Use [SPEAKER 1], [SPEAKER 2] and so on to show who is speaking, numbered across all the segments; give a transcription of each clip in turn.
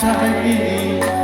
[SPEAKER 1] 在意你。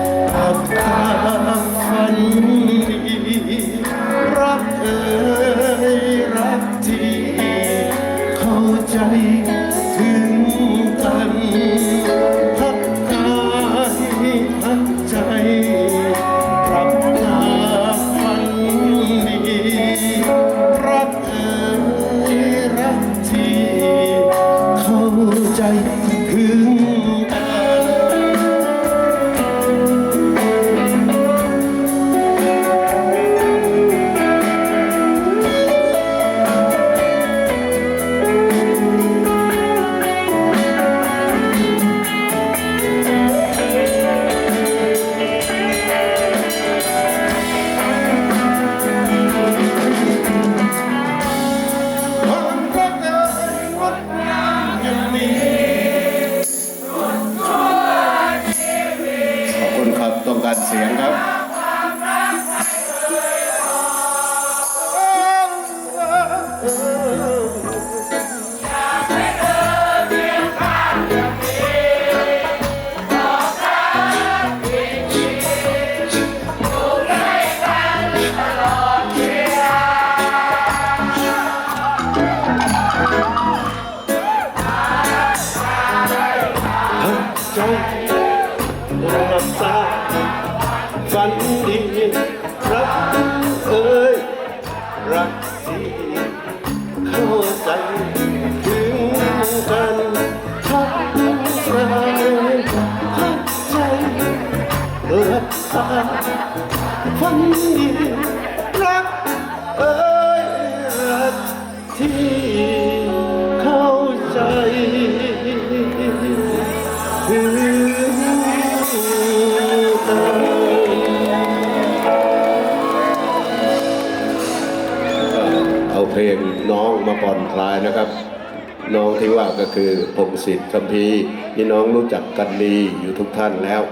[SPEAKER 1] ต้องการเสียงครับ ถึงกันทักใจทักใจรักษาฝันดียว ลงน้องมาผ่อนคลายนะครับ น้องที่ว่าก็คือพงศิษฐ์คัมภีที่น้องรู้จักกันดีอยู่ทุกท่านแล้ว